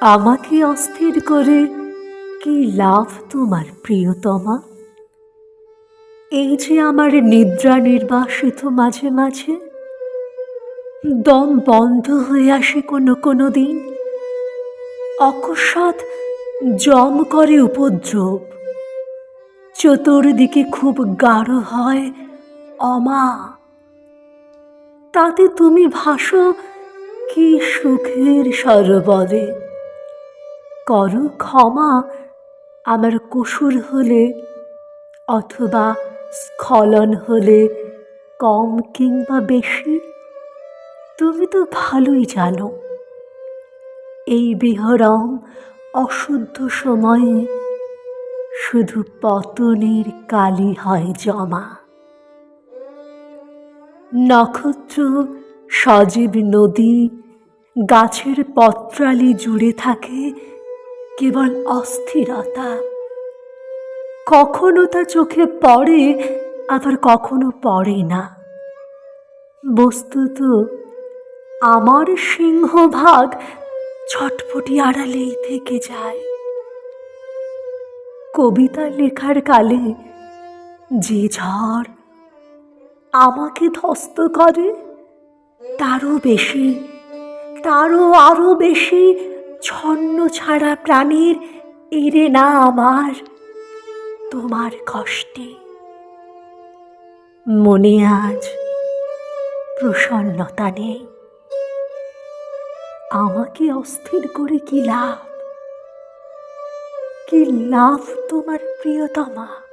আমাকে অস্থির করে কি লাভ তোমার প্রিয়তমা? এই যে আমার নিদ্রা নির্বাসিত মাঝে মাঝে, দম বন্ধ হয়ে আসে কোনো কোনো দিন, অকস্মাৎ জম করে উপদ্রব। চতুর্দিকে খুব গাঢ় হয় অমা। তাতে তুমি ভাসো কি সুখের সরোবরে করো ক্ষমা। আমার কসুর হলে অথবা স্খলন হলে কম কিংবা বেশি, তুমি তো ভালোই জানো। এই বিহরম অশুদ্ধ সময়ে শুধু পতনের কালি হয় জমা। নক্ষত্র, সজীব নদী, গাছের পত্রালি জুড়ে থাকে কেবল অস্থিরতা। কখনো তা চোখে পড়ে, আবার কখনো পড়ে না। বস্তুত আমার সিংহভাগ ছটফটি আড়ালেই থেকে যায়। কবিতা লেখার কালে যে ঝড় আমাকে ধ্বস্ত করে, তারও বেশি, তারও আরও বেশি ছন্ন ছাড়া প্রাণীর এরে না আমার তোমার কষ্টে। মনে আজ প্রসন্নতা নেই। আমাকে অস্থির করে কি লাভ? কি লাভ তোমার প্রিয়তমা?